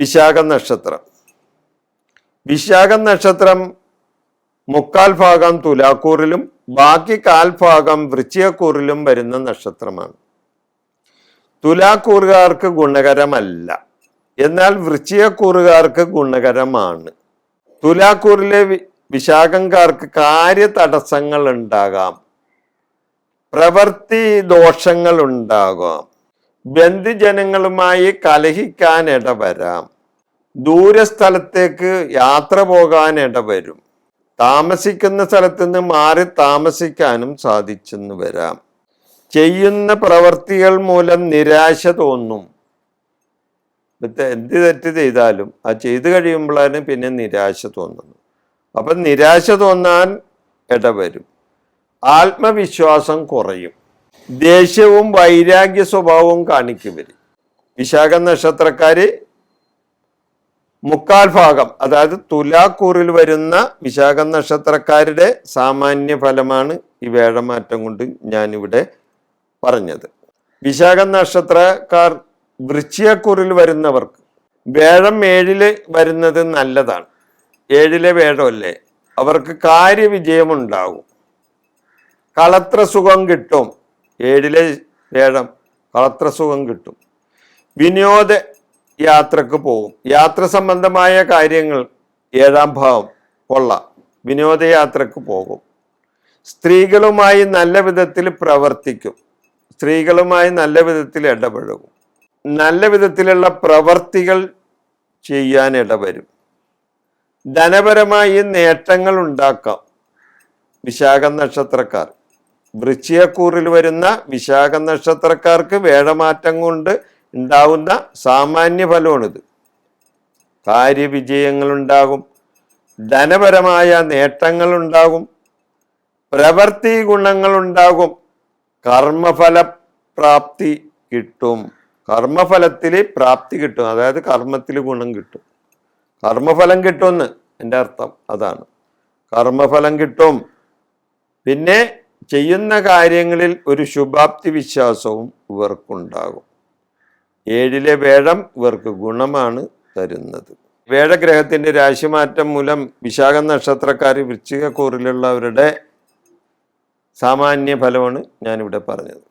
വിശാഖ നക്ഷത്രം. വിശാഖ നക്ഷത്രം മുക്കാൽ ഭാഗം തുലാക്കൂറിലും ബാക്കി കാൽ ഭാഗം വൃശ്ചികക്കൂറിലും വരുന്ന നക്ഷത്രമാണ്. തുലാക്കൂറുകാർക്ക് ഗുണകരമല്ല. എന്നാൽ വൃശ്ചികക്കൂറുകാർക്ക് ഗുണകരമാണ്. തുലാക്കൂറിലെ വിശാഖംകാർക്ക് കാര്യ തടസ്സങ്ങൾ ഉണ്ടാകാം പ്രവൃത്തി ദോഷങ്ങൾ ഉണ്ടാകാം ബന്ധുജനങ്ങളുമായി കലഹിക്കാൻ ഇടവരാം ദൂരസ്ഥലത്തേക്ക് യാത്ര പോകാൻ ഇടവരും താമസിക്കുന്ന സ്ഥലത്ത് നിന്ന് മാറി താമസിക്കാനും സാധിച്ചെന്ന് വരാം. ചെയ്യുന്ന പ്രവർത്തികൾ മൂലം നിരാശ തോന്നും. എന്ത് തെറ്റ് ചെയ്താലും ആ ചെയ്തു കഴിയുമ്പോഴാണ് പിന്നെ നിരാശ തോന്നുന്നത്. അപ്പം നിരാശ തോന്നാൻ ഇടവരും. ആത്മവിശ്വാസം കുറയും. ദേഷ്യവും വൈരാഗ്യ സ്വഭാവവും കാണിക്കും വിശാഖ നക്ഷത്രക്കാര് മുക്കാൽ ഭാഗം അതായത് തുലാക്കൂറിൽ വരുന്ന വിശാഖ നക്ഷത്രക്കാരുടെ സാമാന്യ ഫലമാണ് ഈ വേഴമാറ്റം കൊണ്ട് ഞാനിവിടെ പറഞ്ഞത്. വിശാഖ നക്ഷത്രക്കാർ വൃശ്ചിയക്കൂറിൽ വരുന്നവർക്ക് വേഴം ഏഴിൽ വരുന്നത് നല്ലതാണ്. ഏഴിലെ വേഴമല്ലേ? അവർക്ക് കാര്യവിജയമുണ്ടാകും കളത്ര സുഖം കിട്ടും. ഏഴിലെ വേഴം വളത്ര സുഖം കിട്ടും. വിനോദ യാത്രയ്ക്ക് പോകും. യാത്ര സംബന്ധമായ കാര്യങ്ങൾ ഏഴാം ഭാവം കൊള്ളാം വിനോദയാത്രക്ക് പോകും. സ്ത്രീകളുമായി നല്ല വിധത്തിൽ പ്രവർത്തിക്കും. സ്ത്രീകളുമായി നല്ല വിധത്തിൽ ഇടപഴകും. നല്ല വിധത്തിലുള്ള പ്രവർത്തികൾ ചെയ്യാൻ ഇടവരും. ധനപരമായി നേട്ടങ്ങൾ ഉണ്ടാക്കാം. വിശാഖ നക്ഷത്രക്കാർ. വൃശ്ചികക്കൂറിൽ വരുന്ന വിശാഖ നക്ഷത്രക്കാർക്ക് വേഴമാറ്റം കൊണ്ട് ഉണ്ടാവുന്ന സാമാന്യ ഫലമാണിത്. കാര്യവിജയങ്ങളുണ്ടാകും. ധനപരമായ നേട്ടങ്ങൾ ഉണ്ടാകും പ്രവൃത്തി ഗുണങ്ങളുണ്ടാകും. കർമ്മഫല പ്രാപ്തി കിട്ടും. കർമ്മഫലത്തിൽ പ്രാപ്തി കിട്ടും. അതായത് കർമ്മത്തിൽ ഗുണം കിട്ടും. കർമ്മഫലം കിട്ടുമെന്ന് എന്റെ അർത്ഥം അതാണ്. കർമ്മഫലം കിട്ടും. പിന്നെ ചെയ്യുന്ന കാര്യങ്ങളിൽ ഒരു ശുഭാപ്തി വിശ്വാസവും ഇവർക്കുണ്ടാകും. ഏഴിലെ വേഴം ഇവർക്ക് ഗുണമാണ് തരുന്നത്. വേഴഗ്രഹത്തിന്റെ രാശിമാറ്റം മൂലം വിശാഖ നക്ഷത്രക്കാർ വൃശ്ചികക്കൂറിലുള്ളവരുടെ സാമാന്യ ഫലമാണ് ഞാനിവിടെ പറഞ്ഞത്.